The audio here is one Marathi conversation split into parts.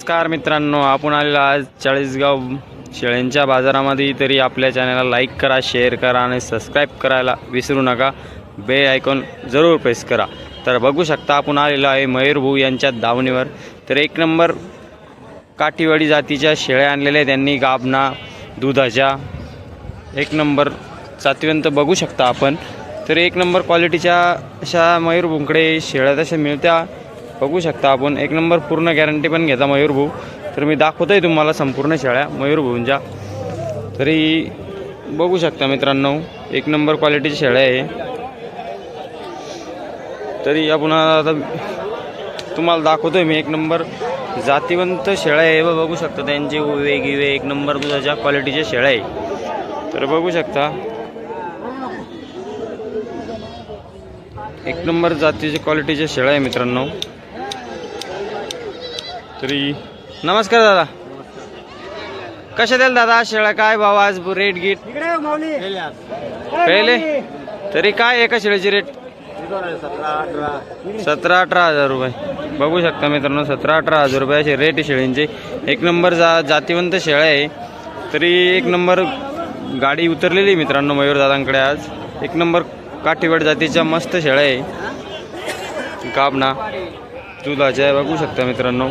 नमस्कार मित्रांनो आपण आलेलो आज चाळीसगाव शेळ्यांच्या बाजारामध्ये. तरी आपल्या चॅनलला लाईक करा शेअर करा आणि सबस्क्राईब करायला विसरू नका. बे आयकॉन जरूर प्रेस करा. तर बघू शकता आपण आलेलो आहे मयूरभाऊ यांच्या दावणीवर. तर एक नंबर काठीवाडी जातीच्या शेळ्या आणलेल्या त्यांनी गाबना दुधाच्या. एक नंबर जातीवंत बघू शकता आपण. तर एक नंबर क्वालिटीच्या अशा मयूरभूंकडे शेळ्या तशा मिळत्या. बघू शकता आपण. एक नंबर पूर्ण गॅरंटी पण घेता मयूरभाऊ तर मी दाखवतो आहे तुम्हाला संपूर्ण शेळ्या मयूरभाऊंच्या तरी बघू शकता मित्रांनो एक नंबर क्वालिटीची शेळ्या आहे. तरी आपण आता तुम्हाला दाखवतोय मी एक नंबर जातीवंत शेळ्या आहे. व बघू शकता त्यांचे वेगवेगळे एक नंबर दुधाच्या क्वालिटीच्या शेळ्या आहे. तर बघू शकता. एक नंबर जातीच्या क्वालिटीच्या शेळ्या आहे मित्रांनो. तरी नमस्कार दादा. कशा द्याल दादा? शेळ्या काय भाव आज? रेट गीट पहिले? तरी काय एका शेळ्याची रेट सतरा अठरा. हजार रुपये. बघू शकता मित्रांनो सतरा अठरा हजार रुपये असे रेट शेळींचे एक नंबर जा जातीवंत शेळ्या आहे. तरी एक नंबर गाडी उतरलेली आहे मित्रांनो मयूर दादांकडे आज. एक नंबर काठीवाड जातीच्या मस्त शेळ्या आहे. काबना दुधाच्या आहे बघू शकता मित्रांनो.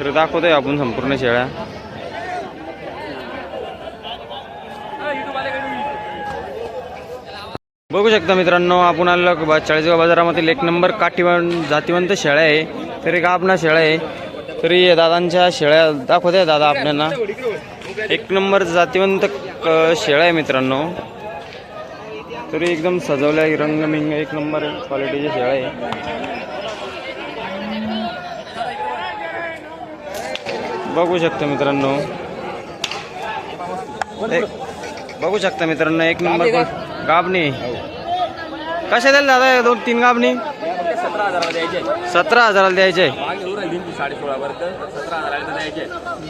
तर दाखवतोय आपण संपूर्ण शेळ्या. बघू शकता मित्रांनो आपण आलो बा- चाळीसगाव बाजारामधील एक नंबर काठीवंत जातीवंत शेळ्या आहे. तरी का आपणा शेळ्या आहे. तरी दादांच्या शेळ्या दाखवते दादा आपल्याला. एक नंबर जातीवंत शेळ्या आहे मित्रांनो. तरी एकदम सजवल्या रंगमिंग एक नंबर क्वालिटीच्या शेळ्या आहे. बघू शकता मित्रांनो. बघू शकता मित्रांनो एक नंबर गाबणी कशा द्याल दादा दोन तीन गाबणी सतरा हजाराला द्यायचे.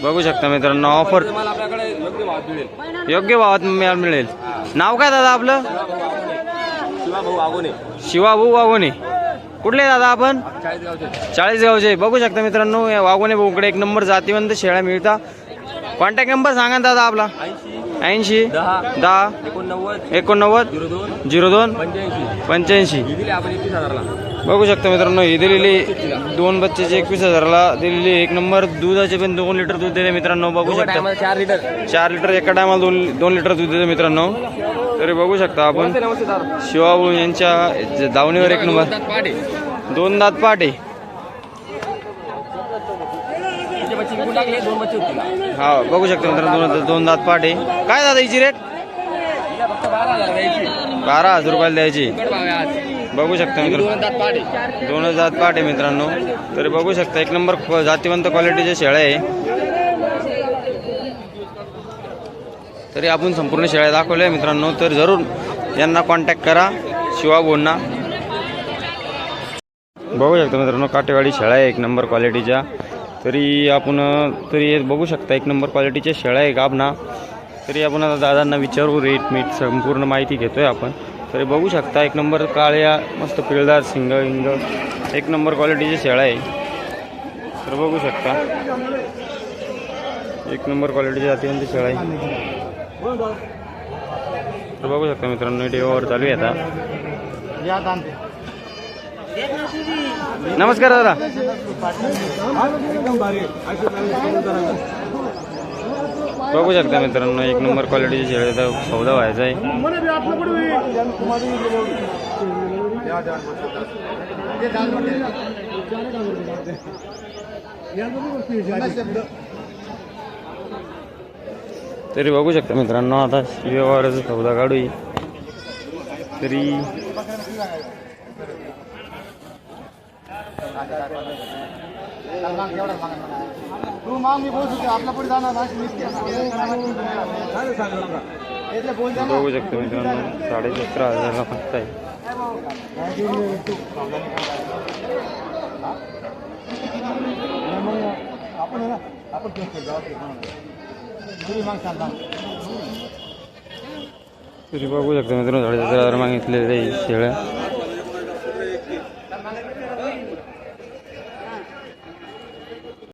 बघू शकता मित्रांनो ऑफर योग्य भाव मिळेल योग्य भावात मिळा- मिळेल. नाव काय दादा आपलं? शिवाभाऊ वाघोणे कुठले दादा आपण? चाळीस गावचे बघू शकता मित्रांनो या वाघोणे भाऊकडे एक नंबर जातीवंत शेळ्या मिळता. कॉन्टॅक्ट नंबर सांगा ना दादा आपला. ऐंशी दहा एकोणनव्वद झिरो दोन पंच्याऐंशी. दिली बघू शकता मित्रांनो ही दिलेली दोन बच्चेचे एकवीस हजाराला दिलेली एक नंबर दुधाचे पण दोन लिटर दूध दिले मित्रांनो बघू शकता. चार लिटर चार लिटर एका टायमाला दोन दोन लिटर दूध देते मित्रांनो. तरी बघू शकता आपण. शिवाभाऊ यांच्या दावणीवर एक नंबर. दोन दात पाट. हा बघू शकता मित्रांनो दोन दोन दात पाट. काय दादा हिची रेट बारा हजार हजार रुपयाला द्यायची. बघू शकता मित्रांनो. दोन दोन दात पाट आहे मित्रांनो. तरी बघू शकता एक नंबर जातीवंत क्वालिटीच्या शेळ्या आहे. तरी आपण संपूर्ण शेळ्या दाखवल्या मित्रांनो तर जरूर यांना कॉन्टॅक्ट करा शिवा शिवाभाऊंना बघू शकता मित्रांनो काटेवाडी शेळ्या आहे एक नंबर क्वालिटीच्या. तरी आपण तरी बघू शकता एक नंबर क्वालिटीच्या शेळ्या आहे गाबना तरी आपण आता दादांना विचारू रेट मीट संपूर्ण माहिती घेतोय आपण. तरी बघू शकता एक नंबर काळ्या मस्त पिळदार सिंग इंग एक नंबर क्वालिटीची शेळ्या आहे. तर बघू शकता एक नंबर क्वालिटीच्या अतिवंत शेळा आहे. तर बघू शकता मित्रांनो टेवर चालू आहे आता नमस्कार दादा बघू शकता मित्रांनो एक नंबर क्वालिटीची शेळ्या सौदा व्हायचा आहे तरी बघू शकता मित्रांनो आता व्यवहाराचा सौदा काढू ही. तरी बघू शकतो मित्रांनो साडे सतरा हजारला फक्त आहे आपण तरी बघू शकता मित्रांनो साडे सतरा हजार मागितलेले आहे शेळ्या